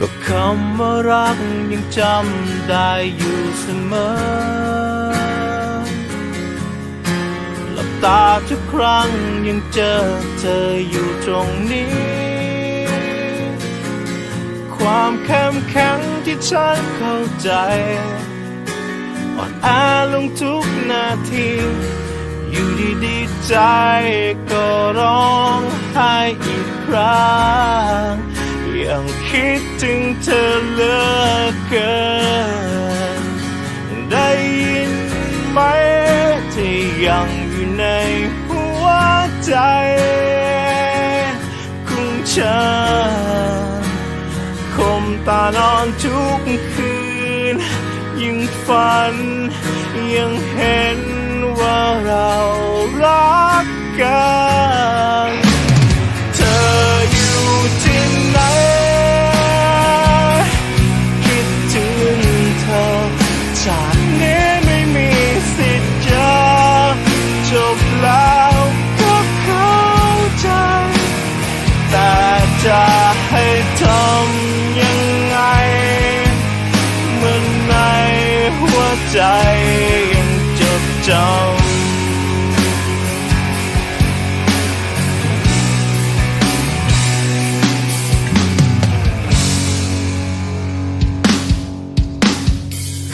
ก็คำว่ารักยังจำได้อยู่เสมอ หลับตาทุกครั้งยังเจอเธออยู่ตรงนี้ ความเข้มแข็งที่ฉันเข้าใจอ่อนแอลงทุกนาที อยู่ดีๆใจก็ร้องไห้อีกครั้ง ยังคิดถึงเธอเหลือเกิน ได้ยินไหมที่ยังอยู่ในหัวใจของฉันคมตานอนทุกคืนยังฝัน ยังเห็นว่าเรารักกัน ใจยังจดจำ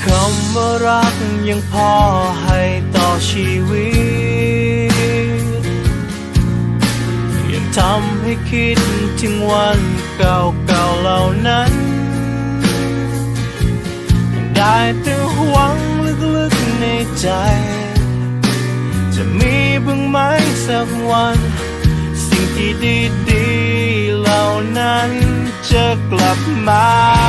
คำว่ารักยังพอให้ต่อชีวิต ยังทำให้คิดถึงวันเก่าๆเหล่านั้นยังได้ ใจ จะมีบ้างไหมสักวัน สิ่งที่ดีๆเหล่านั้นจะกลับมา